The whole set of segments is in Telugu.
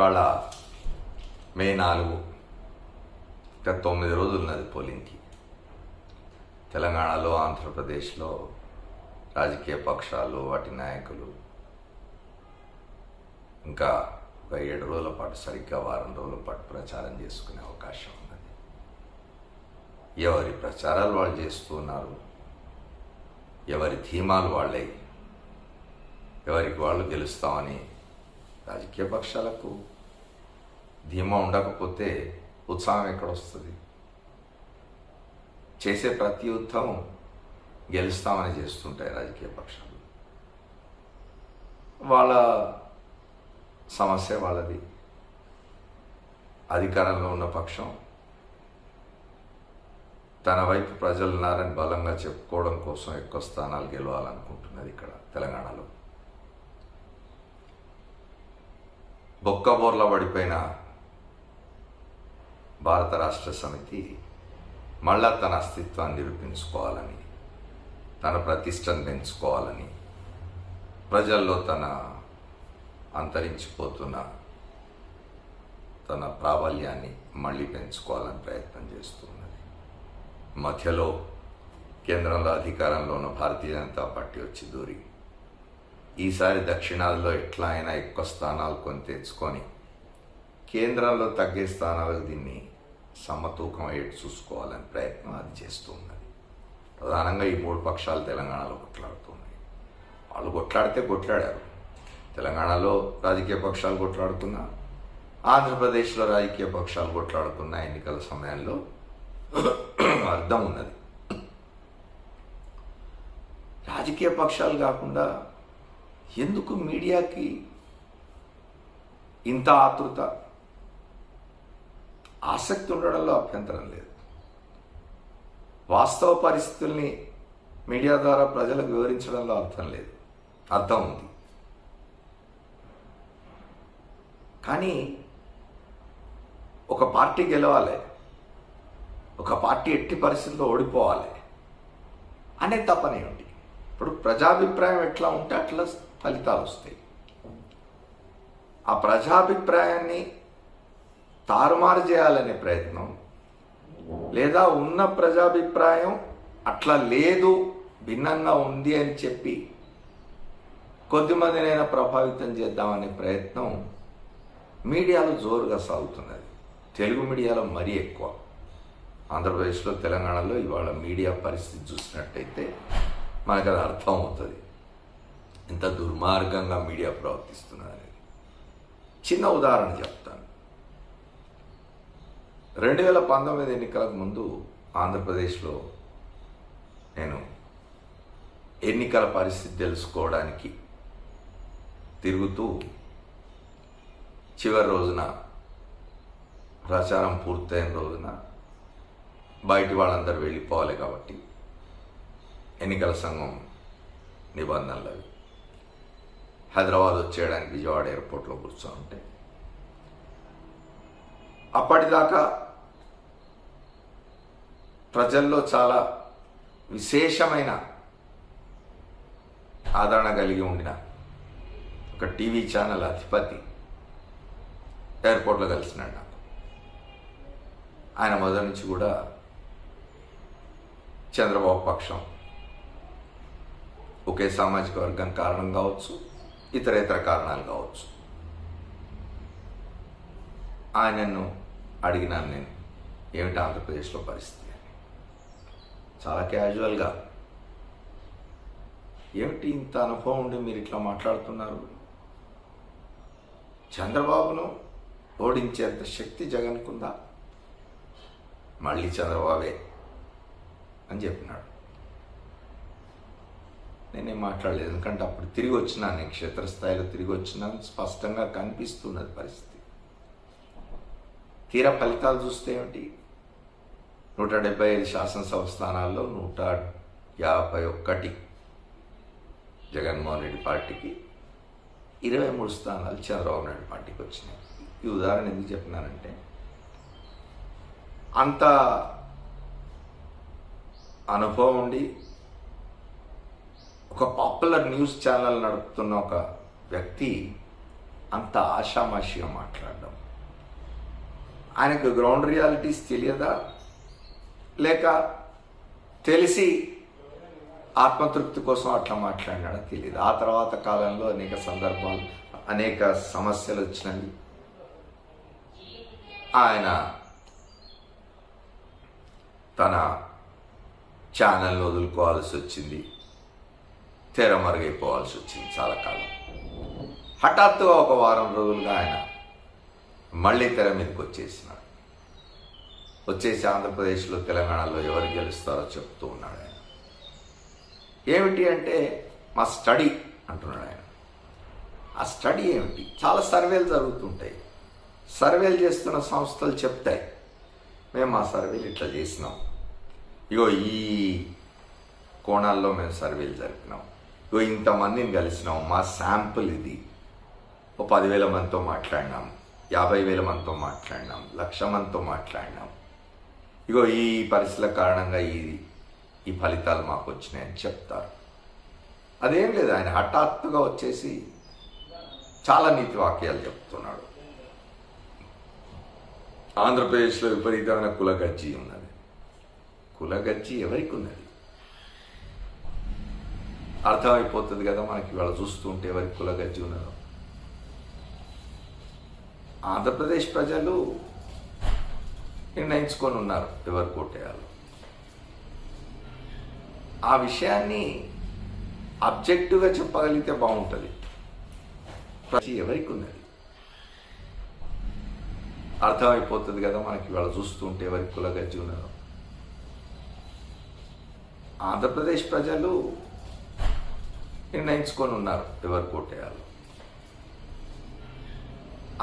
ఇవాళ మే నాలుగు ఇంకా తొమ్మిది రోజులు ఉన్నది పోలింగ్కి. తెలంగాణలో ఆంధ్రప్రదేశ్లో రాజకీయ పక్షాలు వాటి నాయకులు. ఇంకా ఒక ఏడు రోజుల పాటు సరిగ్గా వారం రోజుల పాటు ప్రచారం చేసుకునే అవకాశం ఉన్నది. ఎవరి ప్రచారాలు వాళ్ళు చేస్తున్నారు ఎవరి ధీమాలు వాళ్ళే ఎవరికి వాళ్ళు గెలుస్తామని రాజకీయ పక్షాలకు ధీమా ఉండకపోతే ఉత్సాహం ఎక్కడొస్తుంది? చేసే ప్రతి యుద్ధం గెలుస్తామని చేస్తుంటాయి రాజకీయ పక్షాలు. వాళ్ళ సమస్య వాళ్ళది. అధికారంలో ఉన్న పక్షం తన వైపు ప్రజలు ఉన్నారని బలంగా చెప్పుకోవడం కోసం ఎక్కువ స్థానాలు గెలవాలనుకుంటున్నది ఇక్కడ తెలంగాణలో. బొక్కబోర్ల పడిపోయిన భారత రాష్ట్ర సమితి మళ్ళా తన అస్తిత్వాన్ని నిరూపించుకోవాలని తన ప్రతిష్టను పెంచుకోవాలని ప్రజల్లో తన అంతరించిపోతున్న తన ప్రాబల్యాన్ని మళ్ళీ పెంచుకోవాలని ప్రయత్నం చేస్తున్నది మధ్యలో కేంద్రంలో అధికారంలో ఉన్న భారతీయ జనతా పార్టీ వచ్చి దూరి ఈసారి దక్షిణాదిలో ఎట్లా అయినా ఎక్కువ స్థానాలు కొని తెచ్చుకొని కేంద్రంలో తగ్గే స్థానాలకు దీన్ని సమతూకం అయ్యేట్టు చూసుకోవాలని ప్రయత్నం అది చేస్తున్నది ప్రధానంగా ఈ మూడు పక్షాలు తెలంగాణలో కొట్లాడుతున్నాయి. వాళ్ళు కొట్లాడితే కొట్లాడారు. తెలంగాణలో రాజకీయ పక్షాలు కొట్లాడుతున్నా ఆంధ్రప్రదేశ్లో రాజకీయ పక్షాలు కొట్లాడుతున్న ఎన్నికల సమయంలో అర్థం ఉన్నది. రాజకీయ పక్షాలు కాకుండా ఎందుకు మీడియాకి ఇంత ఆతృత ఆసక్తి ఉండడంలో అభ్యంతరం లేదు. వాస్తవ పరిస్థితుల్ని మీడియా ద్వారా ప్రజలకు వివరించడంలో అర్థం లేదు. అర్థం ఉంది. కానీ ఒక పార్టీ గెలవాలి ఒక పార్టీ ఎట్టి పరిస్థితుల్లో ఓడిపోవాలి అనే తపనే ఉంది. ఇప్పుడు ప్రజాభిప్రాయం ఎట్లా ఉంటే అట్లా ఫలితాలు వస్తాయి. ఆ ప్రజాభిప్రాయాన్ని తారుమారు చేయాలనే ప్రయత్నం లేదా ఉన్న ప్రజాభిప్రాయం అట్లా లేదు భిన్నంగా ఉంది అని చెప్పి కొద్దిమందినైనా ప్రభావితం చేద్దామనే ప్రయత్నం మీడియాలో జోరుగా సాగుతున్నది. తెలుగు మీడియాలో మరీ ఎక్కువ. ఆంధ్రప్రదేశ్లో తెలంగాణలో ఇవాళ మీడియా పరిస్థితి చూసినట్టయితే మనకు అది అర్థం అవుతుంది ఎంత దుర్మార్గంగా మీడియా ప్రవర్తిస్తున్నది అనేది. చిన్న ఉదాహరణ చెప్తాను రెండు వేల పంతొమ్మిది ఎన్నికలకు ముందు ఆంధ్రప్రదేశ్లో నేను ఎన్నికల పరిస్థితి తెలుసుకోవడానికి తిరుగుతూ చివరి రోజున ప్రచారం పూర్తయిన రోజున బయటి వాళ్ళందరూ వెళ్ళిపోవాలి కాబట్టి ఎన్నికల సంఘం నిబంధనలు అవి. హైదరాబాద్ వచ్చేయడానికి విజయవాడ ఎయిర్పోర్ట్లో కూర్చొని ఉంటే అప్పటిదాకా ప్రజల్లో చాలా విశేషమైన ఆదరణ కలిగి ఉండిన ఒక టీవీ ఛానల్ అధిపతి ఎయిర్పోర్ట్లో కలిసినాడు నాకు. ఆయన మొదటి నుంచి కూడా చంద్రబాబు పక్షం ఒకే సామాజిక వర్గం కారణం కావచ్చు ఇతర ఇతర కారణాలు కావచ్చు. ఆయనను అడిగినాను నేను ఏమిటి ఆంధ్రప్రదేశ్లో పరిస్థితి అని. చాలా క్యాజువల్గా ఏమిటి ఇంత అనుభవం ఉండి మీరు ఇట్లా మాట్లాడుతున్నారు? చంద్రబాబును ఓడించేంత శక్తి జగన్కుందా? మళ్ళీ చంద్రబాబే అని చెప్పినాడు. నేనేం మాట్లాడలేదు ఎందుకంటే అప్పుడు తిరిగి వచ్చినా నేను క్షేత్రస్థాయిలో తిరిగి వచ్చినా స్పష్టంగా కనిపిస్తున్నది పరిస్థితి. తీరా ఫలితాలు చూస్తే ఏమిటి? నూట డెబ్బై ఐదు శాసనసభ స్థానాల్లో నూట యాభై ఒక్కటి జగన్మోహన్ రెడ్డి పార్టీకి ఇరవై మూడు స్థానాలు చంద్రబాబు నాయుడు పార్టీకి వచ్చినాయి. ఈ ఉదాహరణ ఎందుకు చెప్పినానంటే అంత అనుభవం ఉండి ఒక పాపులర్ న్యూస్ ఛానల్ నడుపుతున్న ఒక వ్యక్తి అంత ఆషామాషిగా మాట్లాడడం. ఆయనకు గ్రౌండ్ రియాలిటీస్ తెలియదా? లేక తెలిసి ఆత్మతృప్తి కోసం అట్లా మాట్లాడినాడో? తెలియదు ఆ తర్వాత కాలంలో అనేక సందర్భాలు అనేక సమస్యలు వచ్చినవి. ఆయన తన ఛానల్ని వదులుకోవాల్సి వచ్చింది. తెర మరుగైపోవాల్సి వచ్చింది చాలా కాలం. హఠాత్తుగా ఒక వారం రోజులుగా ఆయన మళ్ళీ తెర మీదకి వచ్చేసినాడు వచ్చేసి ఆంధ్రప్రదేశ్లో తెలంగాణలో ఎవరు గెలుస్తారో చెప్తూ ఉన్నాడు ఆయన. ఏమిటి అంటే మా స్టడీ అంటున్నాడు ఆయన. ఆ స్టడీ ఏమిటి? చాలా సర్వేలు జరుగుతుంటాయి. సర్వేలు చేస్తున్న సంస్థలు చెప్తాయి. మేము మా సర్వేలు ఇట్లా చేసినాం. ఇగో ఈ కోణాల్లో మేము సర్వేలు జరిపినాం. ఇగో ఇంతమందిని కలిసినాం. మా శాంపుల్ ఇది. ఓ పదివేల మందితో మాట్లాడినాం. యాభై వేల మందితో మాట్లాడినాం లక్ష మందితో మాట్లాడినాం. ఇగో ఈ పరిస్థితుల కారణంగా ఈ ఈ ఫలితాలు మాకు వచ్చినాయని చెప్తారు. అదేం లేదు ఆయన హఠాత్తుగా వచ్చేసి చాలా నీతి వాక్యాలు చెప్తున్నాడు. ఆంధ్రప్రదేశ్లో విపరీతమైన కులగజ్జి ఉన్నది. కులగజ్జి ఎవరికి ఉన్నది అర్థమైపోతుంది కదా మనకి ఇవాళ చూస్తుంటే ఎవరికి కులగజ్జి ఉన్నదో. ఆంధ్రప్రదేశ్ ప్రజలు నిర్ణయించుకొని ఉన్నారు ఎవరు కోటేయాలో. ఆ విషయాన్ని అబ్జెక్టివ్గా చెప్పగలిగితే బాగుంటుంది. ప్రతి ఎవరికి ఉన్నది. అర్థమైపోతుంది కదా మనకి ఇవాళ చూస్తుంటే ఎవరికి కులగజ్జి ఉన్నదో. ఆంధ్రప్రదేశ్ ప్రజలు నిర్ణయించుకొని ఉన్నారు ఎవరు కోటేయాలి.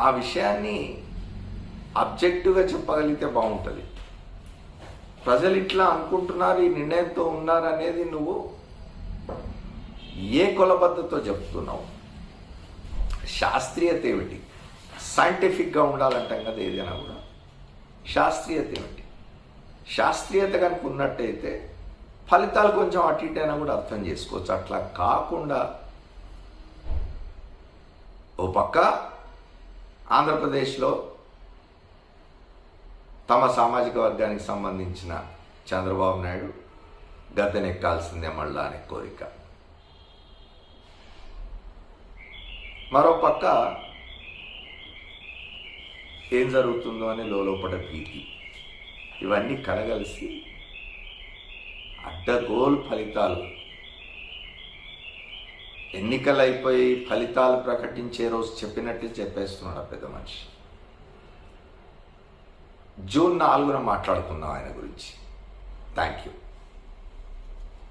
ఆ విషయాన్ని అబ్జెక్టివ్గా చెప్పగలిగితే బాగుంటుంది. ప్రజలు ఇట్లా అనుకుంటున్నారు ఈ నిర్ణయంతో ఉన్నారు అనేది నువ్వు ఏ కొలబద్దతో చెప్తున్నావు? శాస్త్రీయత ఏమిటి? సైంటిఫిక్గా ఉండాలంటాం కదా ఏదైనా కూడా. శాస్త్రీయత ఏమిటి? శాస్త్రీయత కనుక ఉన్నట్టయితే ఫలితాలు కొంచెం అటు ఇటు అయినా కూడా అర్థం చేసుకోవచ్చు. అట్లా కాకుండా ఓ పక్క ఆంధ్రప్రదేశ్లో తమ సామాజిక వర్గానికి సంబంధించిన చంద్రబాబు నాయుడు గద్దెనెక్కాల్సిందే మళ్ళా అనే కోరిక. మరోపక్క ఏం జరుగుతుందో అని లోపల భీతి. ఇవన్నీ కలగలిసి అడ్డగోల్ ఫలితాలు ఎన్నికలు అయిపోయి ఫలితాలు ప్రకటించే రోజు చెప్పినట్టు చెప్పేస్తున్నాడు ఆ పెద్ద మనిషి. జూన్ నాలుగున మాట్లాడుకుందాం ఆయన గురించి. Thank you